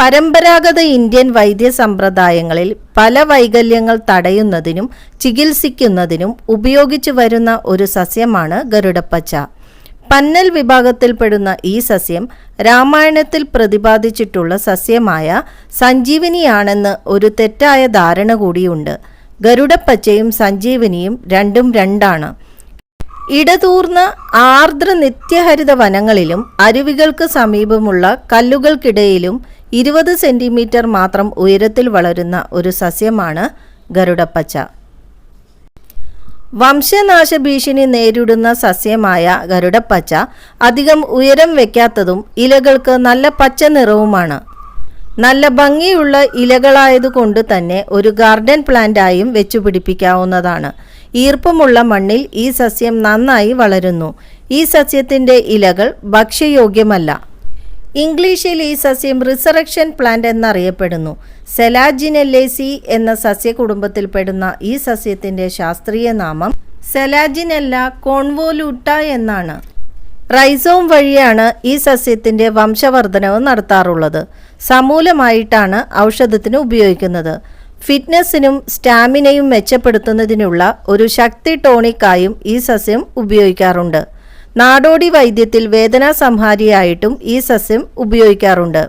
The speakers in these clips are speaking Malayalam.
പരമ്പരാഗത ഇന്ത്യൻ വൈദ്യ സമ്പ്രദായങ്ങളിൽ പല വൈകല്യങ്ങൾ തടയുന്നതിനും ചികിത്സിക്കുന്നതിനും ഉപയോഗിച്ചു വരുന്ന ഒരു സസ്യമാണ് ഗരുഡപ്പച്ച. പന്നൽ വിഭാഗത്തിൽപ്പെടുന്ന ഈ സസ്യം രാമായണത്തിൽ പ്രതിപാദിച്ചിട്ടുള്ള സസ്യമായ സഞ്ജീവനിയാണെന്ന് ഒരു തെറ്റായ ധാരണ കൂടിയുണ്ട്. ഗരുഡപ്പച്ചയും സഞ്ജീവനിയും രണ്ടും രണ്ടാണ്. ഇടതൂർന്ന ആർദ്ര നിത്യഹരിത വനങ്ങളിലും അരുവികൾക്ക് സമീപമുള്ള കല്ലുകൾക്കിടയിലും ഇരുപത് സെന്റിമീറ്റർ മാത്രം ഉയരത്തിൽ വളരുന്ന ഒരു സസ്യമാണ് ഗരുഡപ്പച്ച. വംശനാശ ഭീഷണി നേരിടുന്ന സസ്യമായ ഗരുഡപ്പച്ച അധികം ഉയരം വയ്ക്കാത്തതും ഇലകൾക്ക് നല്ല പച്ച നിറവുമാണ്. നല്ല ഭംഗിയുള്ള ഇലകളായതുകൊണ്ട് തന്നെ ഒരു ഗാർഡൻ പ്ലാന്റായും വെച്ചുപിടിപ്പിക്കാവുന്നതാണ്. ഈർപ്പമുള്ള മണ്ണിൽ ഈ സസ്യം നന്നായി വളരുന്നു. ഈ സസ്യത്തിന്റെ ഇലകൾ ഭക്ഷ്യയോഗ്യമല്ല. ഇംഗ്ലീഷിൽ ഈ സസ്യം റിസറക്ഷൻ പ്ലാന്റ് എന്നറിയപ്പെടുന്നു. സെലാജിനെല്ലേസി എന്ന സസ്യകുടുംബത്തിൽപ്പെടുന്ന ഈ സസ്യത്തിന്റെ ശാസ്ത്രീയ നാമം സെലാജിനെല്ല കോൺവോലൂട്ട എന്നാണ്. റൈസോം വഴിയാണ് ഈ സസ്യത്തിന്റെ വംശവർധനവ് നടത്താറുള്ളത്. സമൂലമായിട്ടാണ് ഔഷധത്തിന് ഉപയോഗിക്കുന്നത്. ഫിറ്റ്നസ്സിനും സ്റ്റാമിനയും മെച്ചപ്പെടുത്തുന്നതിനുള്ള ഒരു ശക്തി ടോണിക്കായും ഈ സസ്യം ഉപയോഗിക്കാറുണ്ട്. നാടോടി വൈദ്യത്തിൽ വേദനാ സംഹാരിയായിട്ടും ഈ സസ്യം ഉപയോഗിക്കാറുണ്ട്.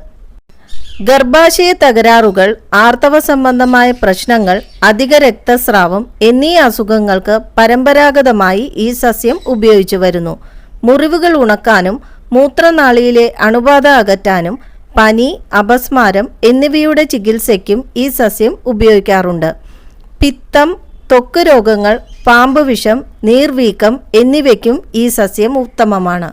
ഗർഭാശയ തകരാറുകൾ ആർത്തവ സംബന്ധമായ പ്രശ്നങ്ങൾ അധിക രക്തസ്രാവം എന്നീ അസുഖങ്ങൾക്ക് പരമ്പരാഗതമായി ഈ സസ്യം ഉപയോഗിച്ചു വരുന്നു. മുറിവുകൾ ഉണക്കാനും മൂത്രനാളിയിലെ അണുബാധ അകറ്റാനും പനി അപസ്മാരം എന്നിവയുടെ ചികിത്സയ്ക്കും ഈ സസ്യം ഉപയോഗിക്കാറുണ്ട്. പിത്തം ത്വക്ക് രോഗങ്ങൾ പാമ്പ് വിഷം നീർവീക്കം എന്നിവയ്ക്കും ഈ സസ്യം ഉത്തമമാണ്.